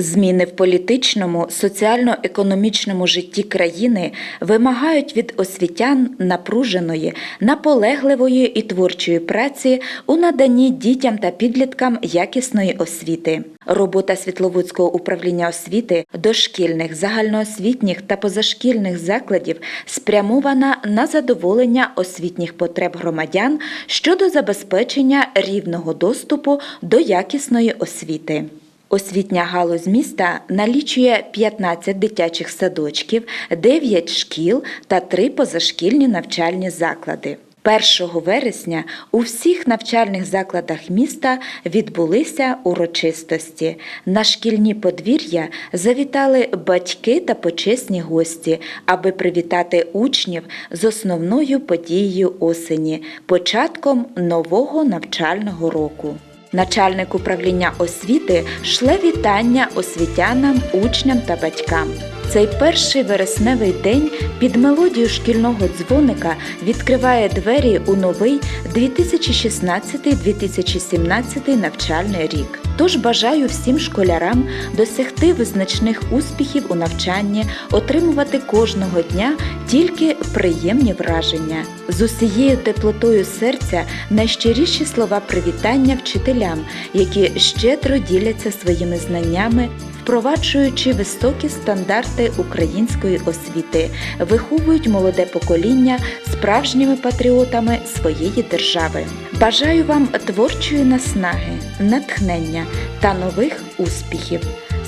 Зміни в політичному, соціально-економічному житті країни вимагають від освітян напруженої, наполегливої і творчої праці у наданні дітям та підліткам якісної освіти. Робота Світловодського управління освіти, дошкільних, загальноосвітніх та позашкільних закладів спрямована на задоволення освітніх потреб громадян щодо забезпечення рівного доступу до якісної освіти. Освітня галузь міста налічує 15 дитячих садочків, 9 шкіл та 3 позашкільні навчальні заклади. 1 вересня у всіх навчальних закладах міста відбулися урочистості. На шкільні подвір'я завітали батьки та почесні гості, аби привітати учнів з основною подією осені початком нового навчального року. Начальник управління освіти шле вітання освітянам, учням та батькам. Цей перший вересневий день під мелодію шкільного дзвоника відкриває двері у новий 2016-2017 навчальний рік. Тож бажаю всім школярам досягти визначних успіхів у навчанні, отримувати кожного дня тільки приємні враження. З усією теплотою серця найщиріші слова привітання вчителям, які щедро діляться своїми знаннями, впроваджуючи високі стандарти української освіти, виховують молоде покоління справжніми патріотами своєї держави. Бажаю вам творчої наснаги, натхнення та нових успіхів.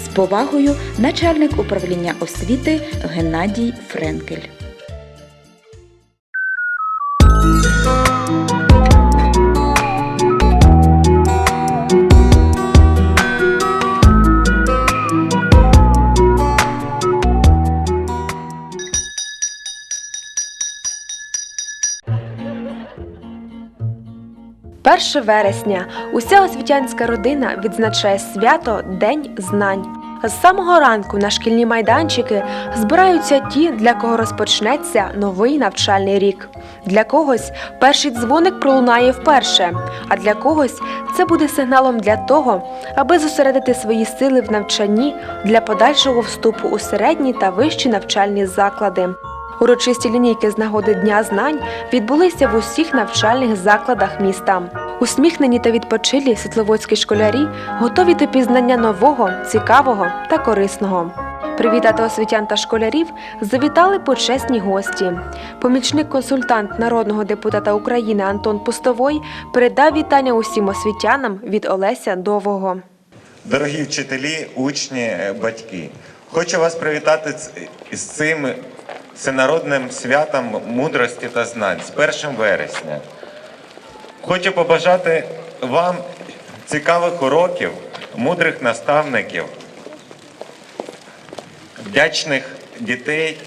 З повагою, начальник управління освіти Геннадій Френкель. Перше вересня уся освітянська родина відзначає свято День знань. З самого ранку на шкільні майданчики збираються ті, для кого розпочнеться новий навчальний рік. Для когось перший дзвоник пролунає вперше, а для когось це буде сигналом для того, аби зосередити свої сили в навчанні для подальшого вступу у середні та вищі навчальні заклади. Урочисті лінійки з нагоди Дня знань відбулися в усіх навчальних закладах міста. Усміхнені та відпочилі світловодські школярі готові до пізнання нового, цікавого та корисного. Привітати освітян та школярів завітали почесні гості. Помічник-консультант народного депутата України Антон Пустовой передав вітання усім освітянам від Олеся Дового. Дорогі вчителі, учні, е, батьки, хочу вас привітати з- з цим всенародним святом мудрості та знань з 1 вересня. Хочу побажати вам цікавих уроків, мудрих наставників, вдячних дітей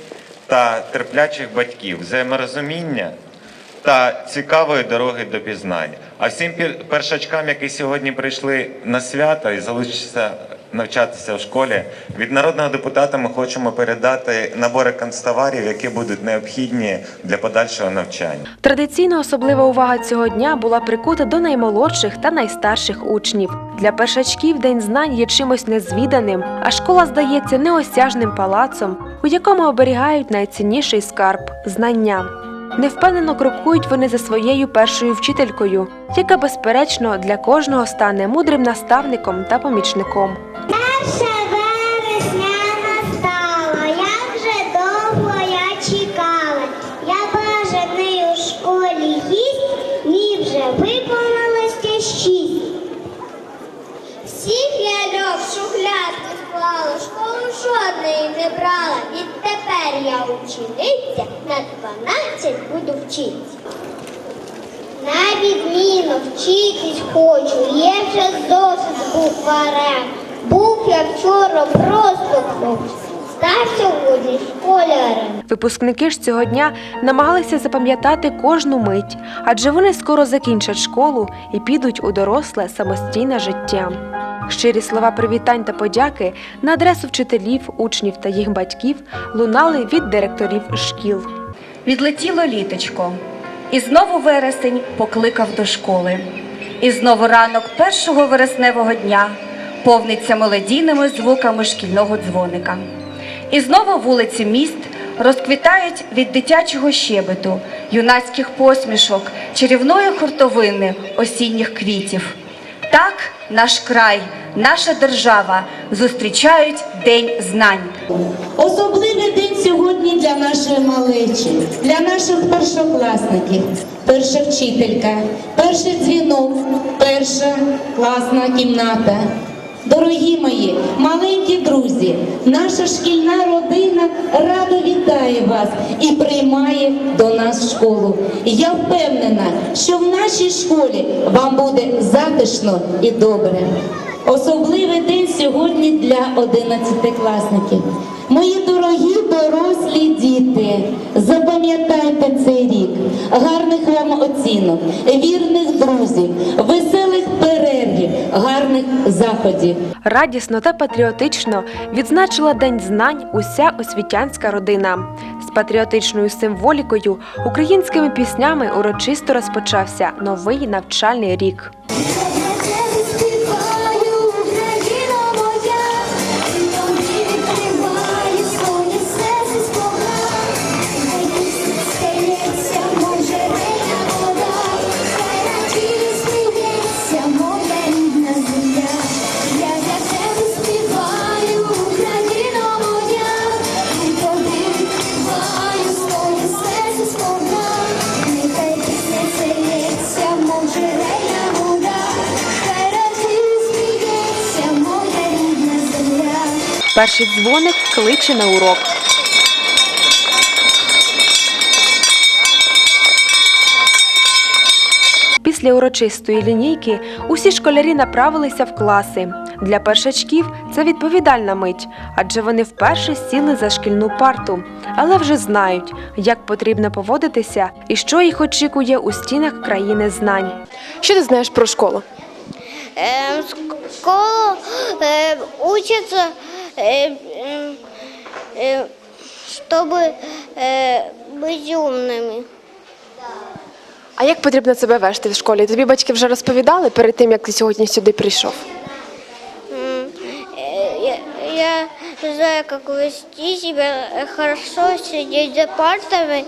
та терплячих батьків, взаєморозуміння та цікавої дороги до пізнань. А всім першачкам, які сьогодні прийшли на свято і залишаться навчатися в школі, від народного депутата ми хочемо передати набори канцтоварів, які будуть необхідні для подальшого навчання. Традиційно особлива увага цього дня була прикута до наймолодших та найстарших учнів. Для першачків День знань є чимось незвіданим, а школа здається неосяжним палацом, у якому оберігають найцінніший скарб знання. Невпевнено крокують вони за своєю першою вчителькою, яка, безперечно, для кожного стане мудрим наставником та помічником. Учениця, на дванадцять буду вчитися. На відміну вчитись хочу, є вже досить букварем. Був я вчора просто хлопець, став сьогодні школярем. Випускники ж цього дня намагалися запам'ятати кожну мить, адже вони скоро закінчать школу і підуть у доросле самостійне життя. Щирі слова привітань та подяки на адресу вчителів, учнів та їх батьків лунали від директорів шкіл. Відлетіло літочко, і знову вересень покликав до школи. І знову ранок першого вересневого дня повниться мелодійними звуками шкільного дзвоника. І знову вулиці міст розквітають від дитячого щебету, юнацьких посмішок, чарівної хуртовини осінніх квітів. Так наш край, наша держава зустрічають День знань. Особливий день сьогодні для нашої малечі, для наших першокласників. Перша вчителька, перший дзвінок, перша класна кімната. Дорогі мої, маленькі друзі, наша шкільна родина радо вітає вас і приймає до нас школу. Я впевнена, що в нашій школі вам буде затишно і добре. Особливий день сьогодні для одинадцятикласників. Мої дорогі дорослі діти, запам'ятайте цей рік, гарних вам оцінок, вірних друзів, заходів. Радісно та патріотично відзначила День знань уся освітянська родина. З патріотичною символікою, українськими піснями урочисто розпочався новий навчальний рік. Перший дзвоник кличе на урок. Після урочистої лінійки усі школярі направилися в класи. Для першачків це відповідальна мить, адже вони вперше сіли за шкільну парту, але вже знають, як потрібно поводитися і що їх очікує у стінах країни знань. Що ти знаєш про школу? Школу э, учатся, э, э, чтобы э, быть умными. А як потрібно себе вести в школі? Тобі батьки вже розповідали перед тим, як ти сьогодні сюди прийшов? М, э, Я, я знаю, как вести себя э, хорошо, сидеть за партами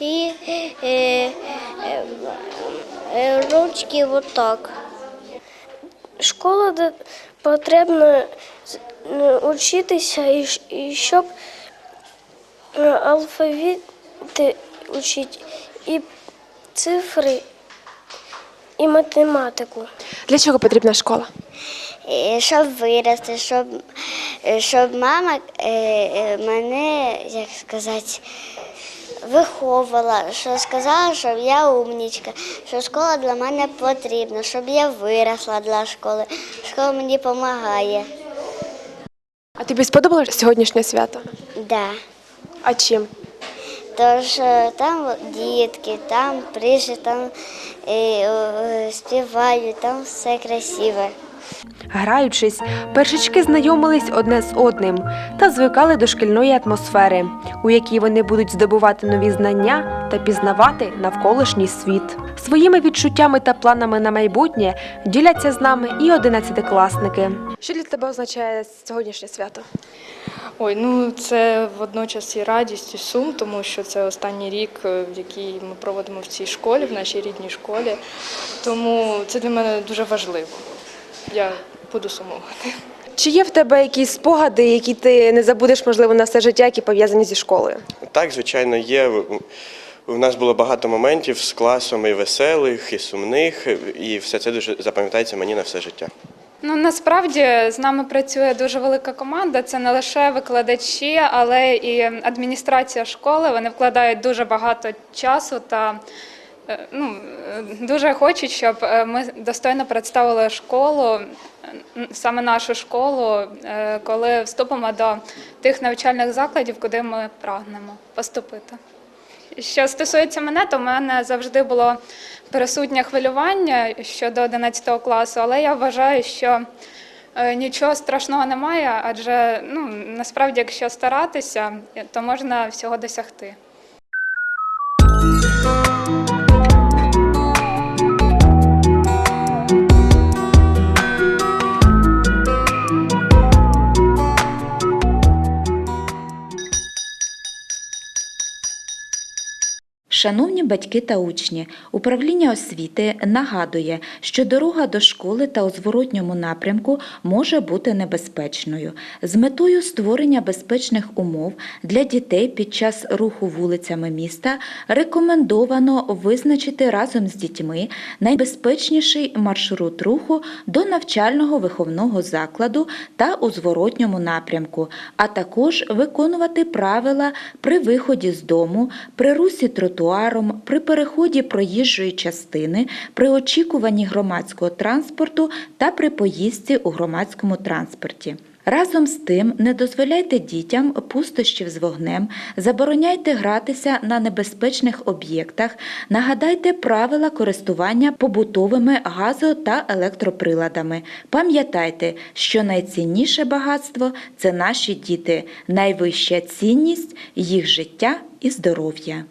и э, э, э, ручки вот так. Школа де потрібно з- е, учитися і, і щоб е, алфавіти учити, і цифри, і математику. Для чого потрібна школа? Е, Щоб вирости, щоб, е, щоб мама мене, як сказати, виховувала, що сказала, щоб я умнічка, що школа для мене потрібна, щоб я виросла для школи. Школа мені допомагає. Тобі сподобалося сьогоднішнє свято? Да. А чим? Тож е, там дітки, там приші, там і, е, співають, там все красиве. Граючись, першачки знайомились одне з одним та звикали до шкільної атмосфери, у якій вони будуть здобувати нові знання та пізнавати навколишній світ. Своїми відчуттями та планами на майбутнє діляться з нами і одинадцятикласники. Що для тебе означає сьогоднішнє свято? Ой, ну це водночас і радість, і сум, тому що це останній рік, е, який ми проводимо в цій школі, в нашій рідній школі. Тому це для мене дуже важливо. Я буду сумувати. Чи є в тебе якісь спогади, які ти не забудеш, можливо, на все життя, які пов'язані зі школою? Так, звичайно, є. У нас було багато моментів з класом і веселих, і сумних, і все це дуже запам'ятається мені на все життя. Ну насправді з нами працює дуже велика команда. Це не лише викладачі, але і адміністрація школи. Вони вкладають дуже багато часу та ну, е, дуже хочуть, щоб е, ми достойно представили школу, е, саме нашу школу, е, коли вступимо до тих навчальних закладів, куди ми прагнемо поступити. Що стосується мене, то в мене завжди було присутнє хвилювання щодо 11 класу, але я вважаю, що е, нічого страшного немає, адже ну, насправді, якщо старатися, то можна всього досягти. Шановні батьки та учні, управління освіти нагадує, що дорога до школи та у зворотньому напрямку може бути небезпечною. З метою створення безпечних умов для дітей під час руху вулицями міста рекомендовано визначити разом з дітьми найбезпечніший маршрут руху до навчального виховного закладу та у зворотньому напрямку, а також виконувати правила при виході з дому, при русі тротуаром, при переході проїжджої частини, при очікуванні громадського транспорту та при поїздці у громадському транспорті. Разом з тим не дозволяйте дітям пустощів з вогнем, забороняйте гратися на небезпечних об'єктах, нагадайте правила користування побутовими газо- та електроприладами. Пам'ятайте, що найцінніше багатство це наші діти, найвища цінність їх життя і здоров'я.